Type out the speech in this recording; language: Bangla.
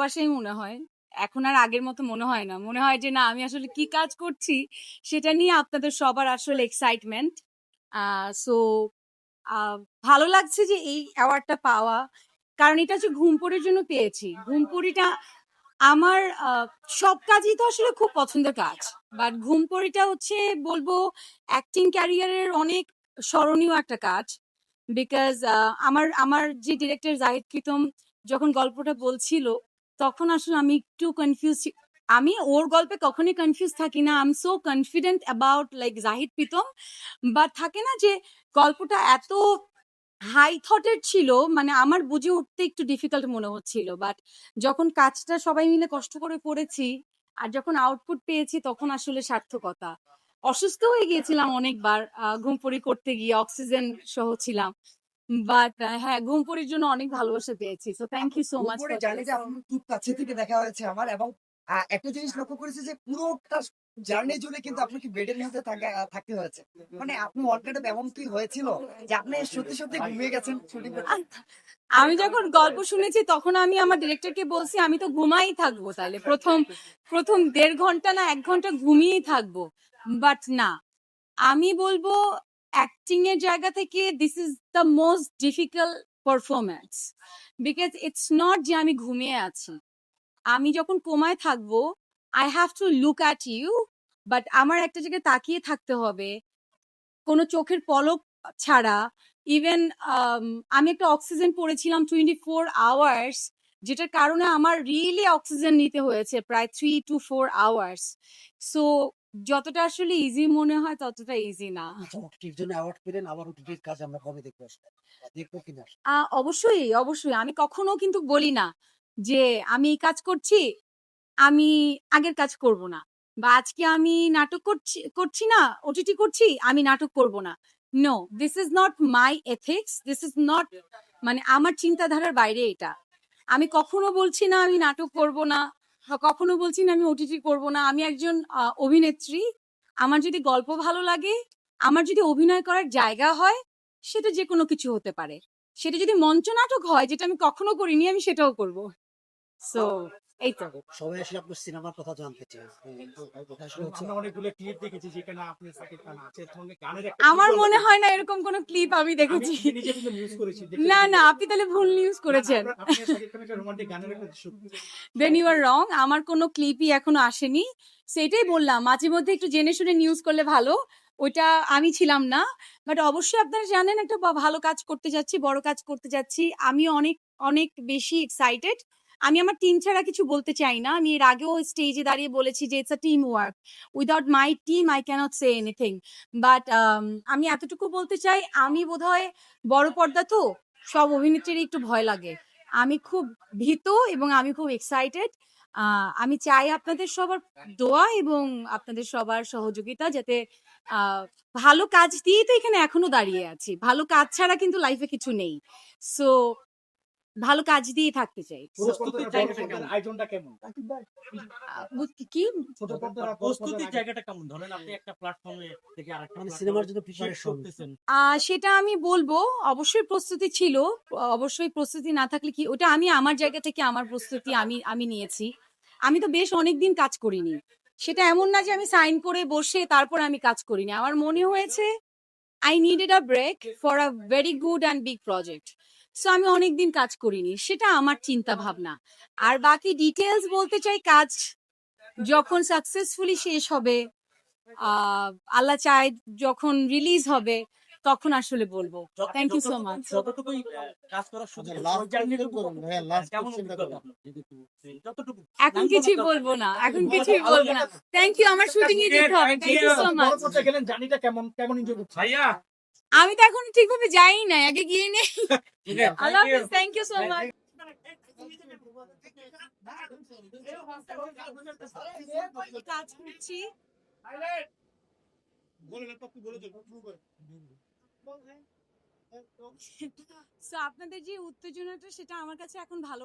ভালোবাসাই মনে হয়। এখন আর আগের মতো মনে হয় না। মনে হয় যে, না, আমি আসলে কি কাজ করছি সেটা নিয়ে আপনাদের সবার আসলে এক্সাইটমেন্ট সো ভালো লাগছে যে এই অ্যাওয়ার্ডটা পাওয়া। কারণ এটা হচ্ছে ঘুমপুরির জন্য পেয়েছি। ঘুমপুরিটা আমার সব কাজই তো আসলে খুব পছন্দের কাজ। বাট ঘুমপুরিটা হচ্ছে বলব অ্যাক্টিং ক্যারিয়ারের অনেক স্মরণীয় একটা কাজ। বিকজ আমার আমার যে ডিরেক্টর জাহিদ প্রীতম যখন গল্পটা বলছিল তখন আসলে আমি একটু কনফিউজ আমি ওর গল্পে কখনই কনফিউজ থাকি না। I am so confident about like Zahid Pritam but থাকে না যে গল্পটা এত হাই থটের ছিল মানে আমার বুঝে উঠতে একটু ডিফিকাল্ট মনে হচ্ছিল। বাট যখন কাজটা সবাই মিলে কষ্ট করে করেছি আর যখন আউটপুট পেয়েছি তখন আসলে সার্থকতা। অসুস্থ হয়ে গিয়েছিলাম অনেকবার আহ, ঘুমপুরি করতে গিয়ে অক্সিজেন সহ ছিলাম। বাট হ্যাঁ ঘুমপুরির জন্য অনেক ভালোবাসা পেয়েছি। So thank you so much জানি যে আপনার খুব কাছে থেকে দেখা হয়েছে আমার এবং একটা জিনিস লক্ষ্য করেছি যে পুরোটা জার্নি জুড়ে কিন্তু আপনাকে বেডের মধ্যে থাকতে হয়েছে। মানে আপনি অলরেডি এমন কি হয়েছিল যে আপনি সত্যি সত্যি ঘুমিয়ে গেছেন? শুটিং আমি যখন গল্প শুনেছি তখন আমি আমার ডিরেক্টরকে বলছি আমি তো ঘুমাই থাকব তাহলে। প্রথম প্রথম দেড় ঘণ্টা না এক ঘণ্টা ঘুমিয়েই থাকব। বাট না আমি বলব অ্যাক্টিং এর জায়গা থেকে this is the most difficult performance because it's not যে আমি ঘুমিয়ে আছি। আমি যখন কোমায় থাকব I have to look at you but আমার একটা জায়গায় তাকিয়ে থাকতে হবে। কোনো চোখের পলক ছাড়া ইভেন আমি একটা অক্সিজেন পড়েছিলাম টোয়েন্টি ফোর আওয়ার্স যেটার কারণে আমার রিয়েলি অক্সিজেন নিতে হয়েছে, প্রায় three to four hours so যতটা আসলে ইজি মনে হয় ততটা ইজি না। আচ্ছা জন্য অ্যাওয়ার্ড পেলেন? আবার ওটিটির কাজ আমরা কবে দেখব দেখব কিনা? অবশ্যই অবশ্যই। আমি কখনো কিন্তু বলি না যে আমি এই কাজ করছি আমি আগের কাজ করব না। বা আজকে আমি নাটক করছি করছি না ওটিটি করছি আমি নাটক করব না। No this is not my ethics this is not মানে আমার চিন্তাধারার বাইরে এটা। আমি কখনো বলছি না আমি নাটক করব না। কখনো বলছি না আমি ওটিটি করব না। আমি একজন অভিনেত্রী। আমার যদি গল্প ভালো লাগে, আমার যদি অভিনয় করার জায়গা হয়, সেটা যে কোনো কিছু হতে পারে। সেটা যদি মঞ্চ নাটক হয়, যেটা আমি কখনো করিনি, আমি সেটাও করব। সো এই তো। সবাই আসলে আপনার সিনেমার কথা জানতে চায়। হ্যাঁ, হচ্ছে আমরা অনেকগুলো ক্লিপ দেখেছি যেখানে আপনি সাকিব খান আছে গানের একটা আমার মনে হয় না এরকম কোনো ক্লিপ আমি দেখেছি। নিজে কিন্তু নিউজ করেছি না না আপনি তাহলে ভুল নিউজ করেছেন। দেন ইউ আর রং আমার কোনো ক্লিপই এখনও আসেনি। সেটাই বললাম মাঝে মধ্যে একটু জেনে শুনে নিউজ করলে ভালো। ওইটা আমি ছিলাম না। বাট অবশ্যই আপনারা জানেন একটা ভালো কাজ করতে যাচ্ছি বড় কাজ করতে যাচ্ছি। আমি অনেক অনেক বেশি এক্সাইটেড আমি আমার টিম ছাড়া কিছু বলতে চাই না। আমি এর আগেও স্টেজে দাঁড়িয়ে বলেছি যে it's a team work without my team I can't say anything but আমি এতটুকু বলতে চাই, আমি বোধহয় বড় পর্দা তো, সব অভিনেত্রীর একটু ভয় লাগে। আমি খুব ভীত এবং আমি খুব এক্সাইটেড আমি চাই আপনাদের সবার দোয়া এবং আপনাদের সবার সহযোগিতা যাতে ভালো কাজ দিয়েই তো এখানে এখনও দাঁড়িয়ে আছি। ভালো কাজ ছাড়া কিন্তু লাইফে কিছু নেই। সো ভালো কাজ দিয়ে থাকতে চাই। প্রস্তুতির জায়গাটা কেমন? আয়োজনটা কেমন? কি? প্রস্তুতির জায়গাটা কেমন? ধরেন আপনি একটা প্ল্যাটফর্মে থেকে আরেকটা মানে সিনেমার জন্য প্রিপারেশন করতেছেন? সেটা আমি বলব অবশ্যই প্রস্তুতি ছিল অবশ্যই প্রস্তুতি না থাকলে কি ওটা আমি আমার জায়গা থেকে আমার প্রস্তুতি আমি আমি নিয়েছি। আমি তো বেশ অনেকদিন কাজ করিনি। সেটা এমন না যে আমি সাইন করে বসে তারপর আমি কাজ করিনি। আমার মনে হয়েছে I needed a break for a very good and big project so আমি অনেকদিন কাজ করিনি সেটা আমার চিন্তা ভাবনা আর বাকি ডিটেলস বলতে চাই কাজ যখন সাকসেসফুলি শেষ হবে আহ, আল্লাহ চায় যখন রিলিজ হবে তখন আসলে বলব। থ্যাংক ইউ সো মাচ আচ্ছা, এখন কিছুই বলব না এখন কিছুই বলব না। থ্যাংক ইউ আমার শুটিং এ যেতে হবে। থ্যাংক ইউ সো মাচ গেলেন জানিটা কেমন কেমন এনজয় ভাইয়া আমি তো এখন ঠিকভাবে যাই না আগে গিয়ে নেই। আল্লাহ হাফেজ থ্যাংক ইউ সো মাচ কাজ করছি So, আপনাদের যে উত্তেজনাটা সেটা আমার কাছে এখন ভালো